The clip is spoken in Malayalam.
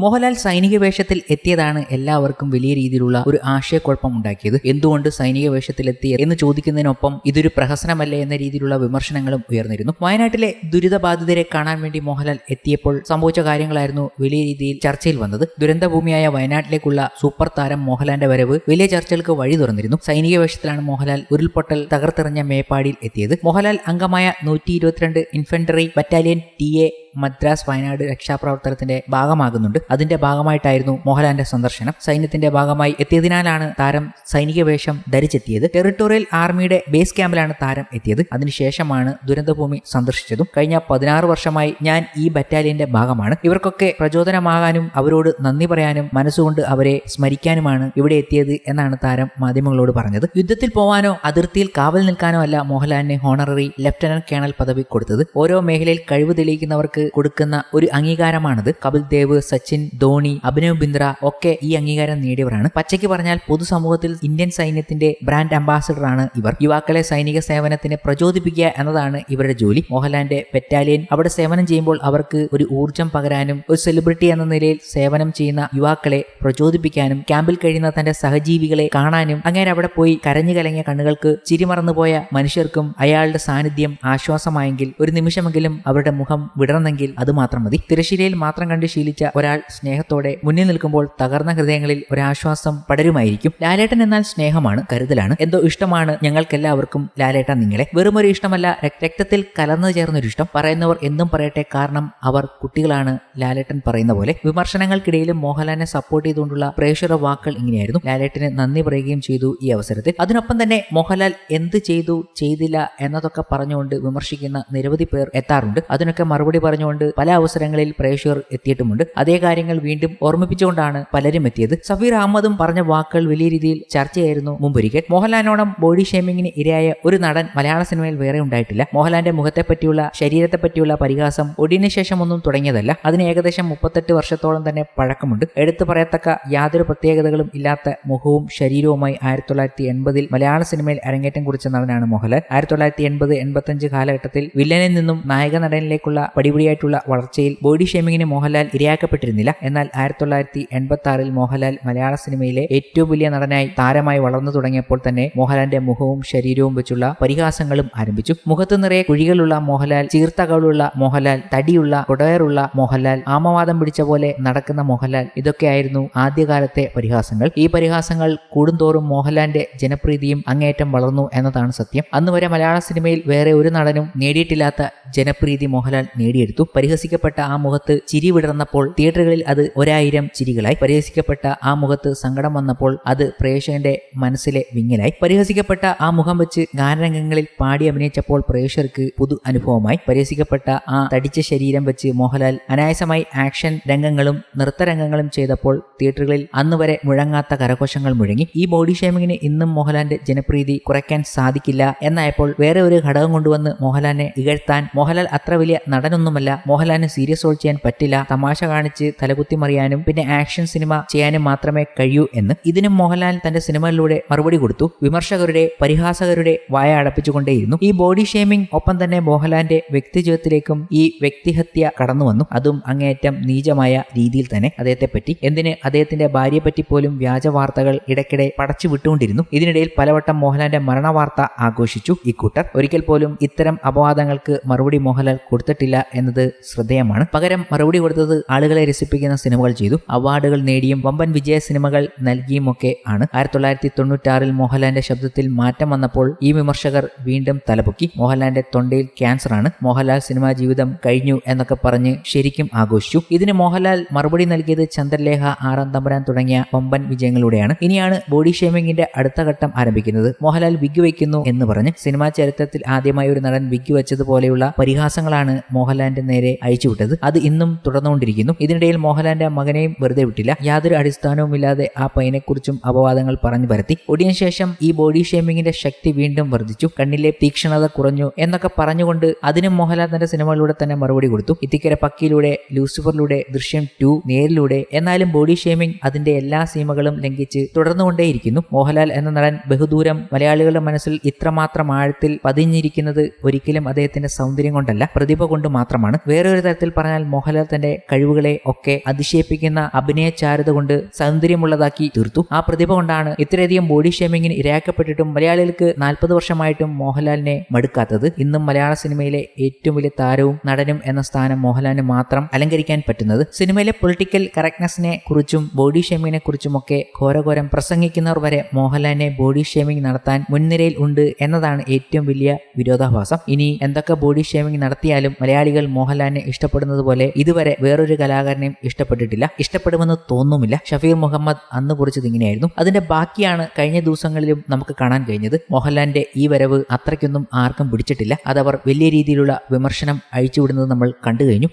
മോഹൻലാൽ സൈനിക വേഷത്തിൽ എത്തിയതാണ് എല്ലാവർക്കും വലിയ രീതിയിലുള്ള ഒരു ആശയക്കുഴപ്പം ഉണ്ടാക്കിയത്. എന്തുകൊണ്ട് സൈനിക വേഷത്തിൽ എത്തി എന്ന് ചോദിക്കുന്നതിനൊപ്പം ഇതൊരു പ്രഹസനമല്ലേ എന്ന രീതിയിലുള്ള വിമർശനങ്ങളും ഉയർന്നിരുന്നു. വയനാട്ടിലെ ദുരിതബാധിതരെ കാണാൻ വേണ്ടി മോഹൻലാൽ എത്തിയപ്പോൾ സംഭവിച്ച കാര്യങ്ങളായിരുന്നു വലിയ രീതിയിൽ ചർച്ചയിൽ വന്നത്. ദുരന്തഭൂമിയായ വയനാട്ടിലേക്കുള്ള സൂപ്പർ താരം മോഹൻലാലിന്റെ വരവ് വലിയ ചർച്ചകൾക്ക് വഴി തുറന്നിരുന്നു. സൈനിക വേഷത്തിലാണ് മോഹൻലാൽ ഉരുൾപൊട്ടൽ തകർത്തെറിഞ്ഞ മേപ്പാടിയിൽ എത്തിയത്. മോഹൻലാൽ അംഗമായ നൂറ്റി infantry battalion T A Madras Wayanad രക്ഷാപ്രവർത്തനത്തിന്റെ ഭാഗമാകുന്നുണ്ട്. അതിന്റെ ഭാഗമായിട്ടായിരുന്നു മോഹൻലാലിന്റെ സന്ദർശനം. സൈന്യത്തിന്റെ ഭാഗമായി എത്തിയതിനാലാണ് താരം സൈനിക വേഷം ധരിച്ചെത്തിയത്. ടെറിട്ടോറിയൽ ആർമിയുടെ ബേസ് ക്യാമ്പിലാണ് താരം എത്തിയത്. അതിനുശേഷമാണ് ദുരന്തഭൂമി സന്ദർശിച്ചതും. കഴിഞ്ഞ പതിനാറ് വർഷമായി ഞാൻ ഈ ബറ്റാലിയന്റെ ഭാഗമാണ്. ഇവർക്കൊക്കെ പ്രചോദനമാകാനും അവരോട് നന്ദി പറയാനും മനസ്സുകൊണ്ട് അവരെ സ്മരിക്കാനുമാണ് ഇവിടെ എത്തിയത് എന്നാണ് താരം മാധ്യമങ്ങളോട് പറഞ്ഞത്. യുദ്ധത്തിൽ പോവാനോ അതിർത്തിയിൽ കാവൽ നിൽക്കാനോ അല്ല മോഹൻലാലിന് ഹോണററി ലഫ്റ്റനന്റ് കേണൽ പദവി കൊടുത്തത്. ഓരോ മേഖലയിൽ കഴിവ് തെളിയിക്കുന്നവർക്ക് കൊടുക്കുന്ന ഒരു അംഗീകാരമാണത്. കപിൽ ദേവ് സച്ചിൻ ധോണി അഭിനവ് ബിന്ദ്ര ഒക്കെ ഈ അംഗീകാരം നേടിയവരാണ്. പച്ചയ്ക്ക് പറഞ്ഞാൽ പൊതുസമൂഹത്തിൽ ഇന്ത്യൻ സൈന്യത്തിന്റെ ബ്രാൻഡ് അംബാസഡറാണ് ഇവർ. യുവാക്കളെ സൈനിക സേവനത്തിന് പ്രചോദിപ്പിക്കുക എന്നതാണ് ഇവരുടെ ജോലി. മോഹൻലാലിന്റെ ബറ്റാലിയൻ അവിടെ സേവനം ചെയ്യുമ്പോൾ അവർക്ക് ഒരു ഊർജം പകരാനും ഒരു സെലിബ്രിറ്റി എന്ന നിലയിൽ സേവനം ചെയ്യുന്ന യുവാക്കളെ പ്രചോദിപ്പിക്കാനും ക്യാമ്പിൽ കഴിയുന്ന തന്റെ സഹജീവികളെ കാണാനും അങ്ങനെ അവിടെ പോയി കരഞ്ഞു കലങ്ങിയ കണ്ണുകൾക്ക് ചിരിമറന്നുപോയ മനുഷ്യർക്കും അയാളുടെ സാന്നിധ്യം ആശ്വാസമായെങ്കിൽ ഒരു നിമിഷമെങ്കിലും അവരുടെ മുഖം വിടർന്നെങ്കിൽ അത് മാത്രം മതി. തിരശ്ശീലയിൽ മാത്രം കണ്ട് ശീലിച്ച ഒരാൾ സ്നേഹത്തോടെ മുന്നിൽ നിൽക്കുമ്പോൾ തകർന്ന ഹൃദയങ്ങളിൽ ഒരാശ്വാസം പടരുമായിരിക്കും. ലാലേട്ടൻ എന്നാൽ സ്നേഹമാണ് കരുതലാണ്. എന്തോ ഇഷ്ടമാണ് ഞങ്ങൾക്കെല്ലാവർക്കും ലാലേട്ടൻ നിങ്ങളെ. വെറുമൊരു ഇഷ്ടമല്ല രക്- രക്തത്തിൽ കലർന്നു ചേർന്നൊരു ഇഷ്ടം പറയുന്നവർ എന്തും പറയട്ടെ കാരണം അവർ കുട്ടികളാണ് ലാലേട്ടൻ പറയുന്ന പോലെ. വിമർശനങ്ങൾക്കിടയിലും മോഹൻലാലിനെ സപ്പോർട്ട് ചെയ്തുകൊണ്ടുള്ള പ്രേക്ഷക വാക്കുകൾ ഇങ്ങനെയായിരുന്നു. ലാലേട്ടന് നന്ദി പറയുകയും ചെയ്തു ഈ അവസരത്തിൽ. അതിനൊപ്പം തന്നെ മോഹൻലാൽ എന്ത് ചെയ്തു ചെയ്തില്ല എന്നതൊക്കെ പറഞ്ഞുകൊണ്ട് വിമർശിക്കുന്ന നിരവധി പേർ എത്താറുണ്ട്. അതിനൊക്കെ മറുപടി പറഞ്ഞുകൊണ്ട് പല അവസരങ്ങളിൽ പ്രേക്ഷകർ എത്തിയിട്ടുമുണ്ട്. അതേ കാര്യങ്ങൾ വീണ്ടും ഓർമ്മിപ്പിച്ചുകൊണ്ടാണ് പലരും എത്തിയത്. സഫീർ അഹമ്മദും പറഞ്ഞ വാക്കുകൾ വലിയ രീതിയിൽ ചർച്ചയായിരുന്നു മുമ്പൊരിക്കൽ. മോഹൻലാലിനോടം ബോഡി ഷേമിങ്ങിന് ഇരയായ ഒരു നടൻ മലയാള സിനിമയിൽ വേറെ ഉണ്ടായിട്ടില്ല. മോഹൻലാലിന്റെ മുഖത്തെ പറ്റിയുള്ള ശരീരത്തെ പറ്റിയുള്ള പരിഹാസം ഒടിയിന് ശേഷം ഒന്നും തുടങ്ങിയതല്ല. അതിന് ഏകദേശം മുപ്പത്തെട്ട് വർഷത്തോളം തന്നെ പഴക്കമുണ്ട്. എടുത്തു പറയത്തക്ക യാതൊരു പ്രത്യേകതകളും ഇല്ലാത്ത മുഖവും ശരീരവുമായി ആയിരത്തി തൊള്ളായിരത്തി എൺപതിൽ മലയാള സിനിമയിൽ അരങ്ങേറ്റം കുറിച്ച നടനാണ് മോഹൻലാൽ. ആയിരത്തി തൊള്ളായിരത്തി എൺപത് എൺപത്തഞ്ച് കാലഘട്ടത്തിൽ വില്ലനിൽ നിന്നും നായക നടനിലേക്കുള്ള പടിപടിയായിട്ടുള്ള വളർച്ചയിൽ ബോഡി ഷേമിങ്ങിന് മോഹൻലാൽ ഇരയാക്കപ്പെട്ടിരുന്നില്ല. എന്നാൽ ആയിരത്തി തൊള്ളായിരത്തി എൺപത്തി ആറിൽ മോഹൻലാൽ മലയാള സിനിമയിലെ ഏറ്റവും വലിയ നടനായി താരമായി വളർന്നു തുടങ്ങിയപ്പോൾ തന്നെ മോഹൻലാലിന്റെ മുഖവും ശരീരവും വെച്ചുള്ള പരിഹാസങ്ങളും ആരംഭിച്ചു. മുഖത്ത് നിറയെ കുഴികളുള്ള മോഹൻലാൽ ചീർത്തകളുള്ള മോഹൻലാൽ തടിയുള്ള കൊടയറുള്ള മോഹൻലാൽ ആമവാദം പിടിച്ച പോലെ നടക്കുന്ന മോഹൻലാൽ ഇതൊക്കെയായിരുന്നു ആദ്യകാലത്തെ പരിഹാസങ്ങൾ. ഈ പരിഹാസങ്ങൾ കൂടുന്തോറും മോഹൻലാലിന്റെ ജനപ്രീതിയും അങ്ങേയറ്റം വളർന്നു എന്നതാണ് സത്യം. അന്ന് വരെ മലയാള സിനിമയിൽ വേറെ ഒരു നടനും നേടിയിട്ടില്ലാത്ത ജനപ്രീതി മോഹൻലാൽ നേടിയെടുത്തു. പരിഹസിക്കപ്പെട്ട ആ മുഖത്ത് ചിരി വിടർന്നപ്പോൾ തിയേറ്ററുകളിൽ അത് ഒരായിരം ചിരികളായി. പരിഹസിക്കപ്പെട്ട ആ മുഖത്ത് സങ്കടം വന്നപ്പോൾ അത് പ്രേക്ഷകന്റെ മനസ്സിലെ വിങ്ങലായി. പരിഹസിക്കപ്പെട്ട ആ മുഖം വെച്ച് ഗാനരംഗങ്ങളിൽ പാടി അഭിനയിച്ചപ്പോൾ പ്രേക്ഷകർക്ക് പുതു അനുഭവമായി. പരിഹസിക്കപ്പെട്ട ആ തടിച്ച ശരീരം വെച്ച് മോഹൻലാൽ അനായാസമായി ആക്ഷൻ രംഗങ്ങളും നൃത്തരംഗങ്ങളും ചെയ്തപ്പോൾ തിയേറ്ററുകളിൽ അന്ന് വരെ മുഴങ്ങാത്ത കരഘോഷങ്ങൾ മുഴങ്ങി. ഈ ബോഡി ഷേമിങ്ങിന് ഇന്നും മോഹൻലാലിന്റെ ജനപ്രീതി കുറയ്ക്കാൻ സാധിക്കില്ല എന്നായപ്പോൾ വേറെ ഒരു ഘടകം കൊണ്ടുവന്ന് മോഹൻലാലിനെ ഇകഴ്ത്താൻ മോഹൻലാൽ അത്ര വലിയ നടനൊന്നുമല്ല മോഹൻലാലിന് സീരിയസ് റോൾ ചെയ്യാൻ പറ്റില്ല. തമാശ കാണിച്ച് തലകുത്തി മറിയാനും പിന്നെ ആക്ഷൻ സിനിമ ചെയ്യാനും മാത്രമേ കഴിയൂ എന്ന് ഇതിനും മോഹൻലാൽ തന്റെ സിനിമകളിലൂടെ മറുപടി കൊടുത്തു. വിമർശകരുടെ പരിഹാസകരുടെ വായ അടപ്പിച്ചുകൊണ്ടേയിരുന്നു. ഈ ബോഡി ഷേമിംഗ് ഒപ്പം തന്നെ മോഹൻലാലിന്റെ വ്യക്തിജീവിതത്തിലേക്കും ഈ വ്യക്തിഹത്യ കടന്നു വന്നു. അതും അങ്ങേയറ്റം നീചമായ രീതിയിൽ തന്നെ അദ്ദേഹത്തെ പറ്റി എന്തിന് അദ്ദേഹത്തിന്റെ ഭാര്യയെ പറ്റി പോലും വ്യാജ വാർത്തകൾ ഇടയ്ക്കിടെ പടച്ചു വിട്ടുകൊണ്ടിരുന്നു? ഇതിനിടയിൽ പലവട്ടം മോഹൻലാലിന്റെ മരണവാർത്ത ആഘോഷിച്ചു. ഇക്കൂട്ടർ ഒരിക്കൽ പോലും ഇത്തരം അപവാദങ്ങൾക്ക് മറുപടി മോഹൻലാൽ കൊടുത്തിട്ടില്ല എന്നത് ശ്രദ്ധേയമാണ്. പകരം മറുപടി കൊടുത്തത് ആളുകളെ രസിപ്പിക്കുന്ന സിനിമകൾ ചെയ്തു. അവാർഡുകൾ നേടിയും വമ്പൻ വിജയ സിനിമകൾ നൽകിയും ഒക്കെ ആണ്. ആയിരത്തി തൊള്ളായിരത്തി തൊണ്ണൂറ്റാറിൽ മോഹൻലാലിന്റെ ശബ്ദത്തിൽ മാറ്റം വന്നപ്പോൾ ഈ വിമർശകർ വീണ്ടും തലപൊക്കി. മോഹൻലാലിന്റെ തൊണ്ടയിൽ ക്യാൻസർ ആണ്. മോഹൻലാൽ സിനിമാ ജീവിതം കഴിഞ്ഞു എന്നൊക്കെ പറഞ്ഞ് ശരിക്കും ആഘോഷിച്ചു. ഇതിന് മോഹൻലാൽ മറുപടി നൽകിയത് ചന്ദ്രലേഖ ആറാം തമ്പുരാൻ തുടങ്ങിയ വമ്പൻ വിജയങ്ങളിലൂടെയാണ് ഇനിയാണ് ബോഡി ഷേമിങ്ങിന്റെ അടുത്ത ഘട്ടം ആരംഭിക്കുന്നത്. മോഹൻലാൽ വിഗ് വയ്ക്കുന്നു എന്ന് പറഞ്ഞ് സിനിമാ ചരിത്രത്തിൽ ആദ്യമായി ഒരു നടൻ വിഗ് വെച്ചതുപോലെയുള്ള പരിഹാസങ്ങളാണ് മോഹൻലാലിന്റെ നേരെ അയച്ചുവിട്ടത് അത് ഇന്നും തുടർന്നുകൊണ്ടിരിക്കുന്നു. ഇതിനിടയിൽ മോഹൻലാലിന്റെ മകനെയും വെറുതെ വിട്ടില്ല. യാതൊരു അടിസ്ഥാനവുമില്ലാതെ ആ പയ്യനെക്കുറിച്ചും അപവാദങ്ങൾ പറഞ്ഞു പരത്തി. ഒടിയന് ശേഷം ഈ ബോഡി ഷേമിങ്ങിന്റെ ശക്തി വീണ്ടും വർദ്ധിച്ചു. കണ്ണിലെ തീക്ഷണത കുറഞ്ഞു എന്നൊക്കെ പറഞ്ഞുകൊണ്ട് അതിനും മോഹൻലാൽ തന്റെ സിനിമകളിലൂടെ തന്നെ മറുപടി കൊടുത്തു. ഇത്തിക്കര പക്കിയിലൂടെ ലൂസിഫറിലൂടെ ദൃശ്യം ടു നേരിലൂടെ എന്നാലും ബോഡി ഷേമിംഗ് അതിന്റെ എല്ലാ സീമകളും ലംഘിച്ച് തുടർന്നുകൊണ്ടേയിരിക്കുന്നു. മോഹൻലാൽ എന്ന നടൻ ബഹുദൂരം മലയാളികളുടെ മനസ്സിൽ ഇത്രമാത്രം ആഴത്തിൽ പതിഞ്ഞിരിക്കുന്നത് ഒരിക്കലും അദ്ദേഹത്തിന്റെ സൗന്ദര്യം കൊണ്ടല്ല പ്രതിഭ കൊണ്ട് മാത്രമാണ്. മാത്രമാണ് വേറൊരു തരത്തിൽ പറഞ്ഞാൽ മോഹൻലാൽ തന്റെ കഴിവുകളെ ഒക്കെ അതിശയിപ്പിക്കുന്ന അഭിനയ ചാരുത കൊണ്ട് സൗന്ദര്യമുള്ളതാക്കി തീർത്തു. ആ പ്രതിഭ കൊണ്ടാണ് ഇത്രയധികം ബോഡി ഷേമിങ്ങിന് ഇരയാക്കപ്പെട്ടിട്ടും മലയാളികൾക്ക് നാൽപ്പത് വർഷമായിട്ടും മോഹൻലാലിനെ മടുക്കാത്തത്. ഇന്നും മലയാള സിനിമയിലെ ഏറ്റവും വലിയ താരവും നടനും എന്ന സ്ഥാനം മോഹൻലാലിന് മാത്രം അലങ്കരിക്കാൻ പറ്റുന്നത്. സിനിമയിലെ പൊളിറ്റിക്കൽ കറക്റ്റ്നെസ്സിനെ കുറിച്ചും ബോഡി ഷേമിങ്ങിനെ കുറിച്ചും ഒക്കെ ഘോരഘോരം പ്രസംഗിക്കുന്നവർ വരെ മോഹൻലാലിനെ ബോഡി ഷേമിംഗ് നടത്താൻ മുൻനിരയിൽ ഉണ്ട് എന്നതാണ് ഏറ്റവും വലിയ വിരോധാഭാസം. ഇനി എന്തൊക്കെ ബോഡി ഷേമിംഗ് നടത്തിയാലും മലയാളികൾ മോഹൻലാലിനെ ഇഷ്ടപ്പെടുന്നത് പോലെ ഇതുവരെ വേറൊരു കലാകാരനെയും ഇഷ്ടപ്പെട്ടിട്ടില്ല. ഇഷ്ടപ്പെടുമെന്ന് തോന്നുന്നില്ല. ഷഫീർ മുഹമ്മദ് അന്ന് കുറിച്ചത് ഇങ്ങനെയായിരുന്നു. അതിന്റെ ബാക്കിയാണ് കഴിഞ്ഞ ദിവസങ്ങളിലും നമുക്ക് കാണാൻ കഴിഞ്ഞത്. മോഹൻലാലിന്റെ ഈ വരവ് അത്രയ്ക്കൊന്നും ആർക്കും പിടിച്ചിട്ടില്ല. അതവർ വലിയ രീതിയിലുള്ള വിമർശനം അഴിച്ചുവിടുന്നത് നമ്മൾ കണ്ടു കഴിഞ്ഞു.